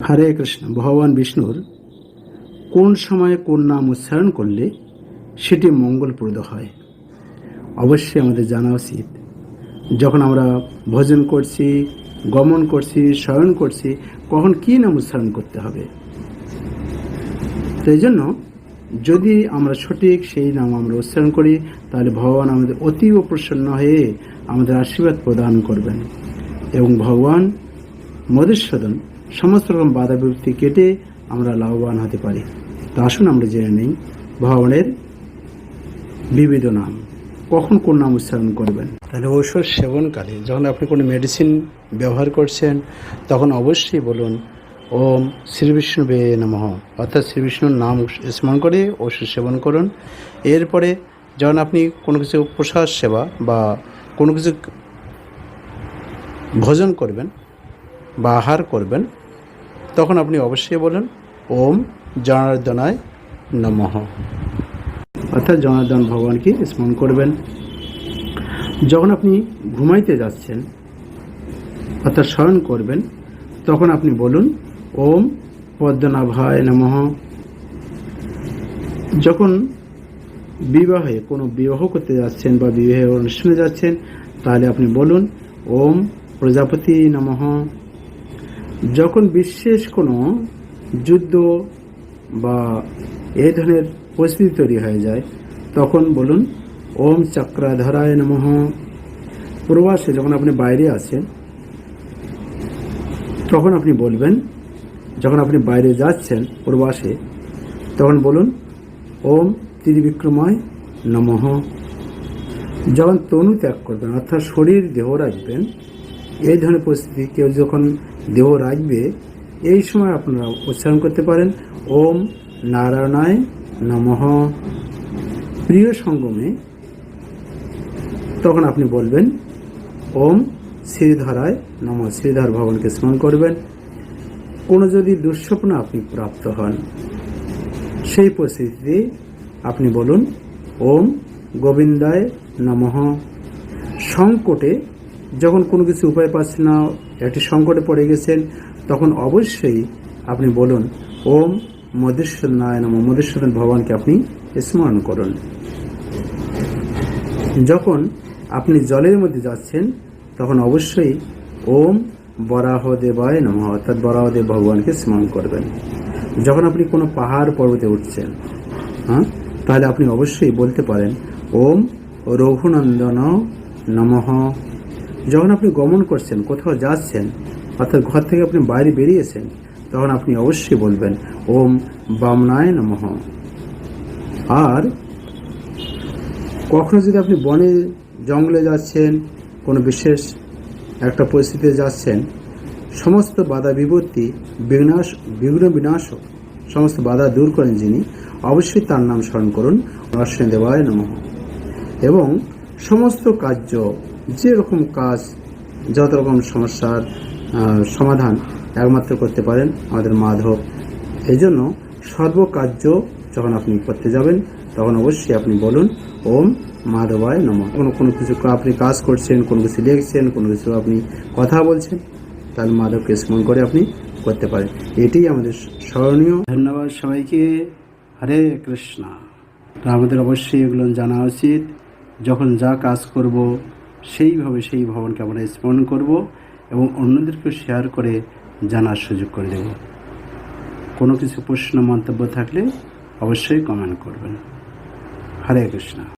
হরে কৃষ্ণ, ভগবান বিষ্ণুর কোন সময়ে কোন নাম উচ্চারণ করলে সেটি মঙ্গলপ্রদ হয়? অবশ্যই আমাদের জানা উচিত। যখন আমরা ভোজন করছি, গমন করছি, শয়ন করছি, কখন কী নাম উচ্চারণ করতে হবে? তো জন্য যদি আমরা সঠিক সেই নাম আমরা উচ্চারণ করি, তাহলে ভগবান আমাদের অতীব প্রসন্ন হয়ে আমাদের আশীর্বাদ প্রদান করবেন। এবং ভগবান মধুসূদন সমস্ত রকম বাধা বিপত্তি কেটে আমরা লাভবান হতে পারি। তো আসুন আমরা জেনে নিই, ভগবানের বিবিধ নাম কখন কোন নাম উচ্চারণ করবেন? তাহলে ঔষধ সেবনকালে যখন আপনি কোনো মেডিসিন ব্যবহার করছেন, তখন অবশ্যই বলুন, ওম শ্রী বিষ্ণু বে নমঃ। অর্থাৎ শ্রী বিষ্ণুর নাম স্মরণ করে ওষুধ সেবন করুন। এরপরে যখন আপনি কোনো কিছু প্রসাদ সেবা বা কোনো কিছু ভোজন করবেন বা আহার করবেন তখন আপনি অবশ্যই বলুন, ওম জনার্দনায় নমঃ। অর্থাৎ জনার্দন ভগবানকে স্মরণ করবেন। যখন আপনি ঘুমাইতে যাচ্ছেন, অর্থাৎ স্মরণ করবেন, তখন আপনি বলুন, ওম পদ্মনাভায় নমঃ। যখন বিবাহে কোনো বিবাহ করতে যাচ্ছেন বা বিবাহের অনুষ্ঠানে যাচ্ছেন, তাহলে আপনি বলুন, ওম প্রজাপতি নমঃ। যখন বিশেষ কোনো যুদ্ধ বা এই ধরনের পরিস্থিতি তৈরি হয়ে যায়, তখন বলুন, ওম চক্রাধরায় নমঃ। প্রবাসে যখন আপনি বাইরে আছেন, তখন আপনি বলবেন, যখন আপনি বাইরে যাচ্ছেন প্রবাসে, তখন বলুন, ওম ত্রিবিক্রময় নমঃ। যখন তনু ত্যাগ করবেন, অর্থাৎ শরীর দেহ রাখবেন এই ধরনের পরিস্থিতি কেউ যখন দেহ রাখবে, এই সময় আপনারা উচ্চারণ করতে পারেন, ওম নারায়ণায় নমঃ। প্রিয় সঙ্গমে, তখন আপনি বলবেন, ওম শ্রীধরায় নম। শ্রীধর ভগবানকে স্মরণ করবেন। কোনো যদি দুঃস্বপ্ন আপনি প্রাপ্ত হন, সেই পরিস্থিতিতে আপনি বলুন, ওম গোবিন্দায় নমঃ। সংকটে যখন কোনো কিছু উপায় পাচ্ছেন না, একটি সংকটে পড়ে গেছেন, তখন অবশ্যই আপনি বলুন, ওম মধুসূদনায় নম, মধুসূদন ভগবানকে আপনি স্মরণ করুন। যখন আপনি জলের মধ্যে যাচ্ছেন, তখন অবশ্যই ওম বরাহ দেবায় নম, অর্থাৎ বরাহদেব ভগবানকে স্মরণ করবেন। যখন আপনি কোনো পাহাড় পর্বতে উঠছেন হ্যাঁ তাহলে আপনি অবশ্যই বলতে পারেন, ওম রঘুনন্দন নমঃ যখন আপনি গমন করছেন, কোথাও যাচ্ছেন, অর্থাৎ ঘর থেকে আপনি বাইরে বেরিয়েছেন, তখন আপনি অবশ্যই বলবেন, ওম বামনায় নমঃ। আর কখনো যদি আপনি বনে, জঙ্গলে যাচ্ছেন, কোনো বিশেষ একটা পরিস্থিতিতে যাচ্ছেন, সমস্ত বাধা বিপত্তি বিনাশ বিঘ্ন বিনাশক, সমস্ত বাধা দূর করেন যিনি, অবশ্যই তার নাম স্মরণ করুন অশ্বিনী দেবায় নমঃ। এবং সমস্ত কার্য যে রকম কাজ যত রকম সমস্যার সমাধান একমাত্র করতে পারেন আমাদের মাধব। এই জন্য সর্বকার্য যখন আপনি করতে যাবেন, তখন অবশ্যই আপনি বলুন, ওম মাধবায় নম। কোনো কোনো কিছু আপনি কাজ করছেন, কোনো কিছু লিখছেন, কোনো কিছু আপনি কথা বলছেন, তাহলে মাধবকে স্মরণ করে আপনি করতে পারেন। এটাই আমাদের স্মরণীয়। ধন্যবাদ সবাইকে। হরে কৃষ্ণা। আমাদের অবশ্যই এগুলো জানা উচিত। যখন যা কাজ করব সেইভাবে সেই ভবনকে আমরা স্মরণ করব এবং অন্যদেরকে শেয়ার করে জানার সুযোগ করে দেব। কোনো কিছু প্রশ্ন, মন্তব্য থাকলে অবশ্যই কমেন্ট করবেন। হরে কৃষ্ণ।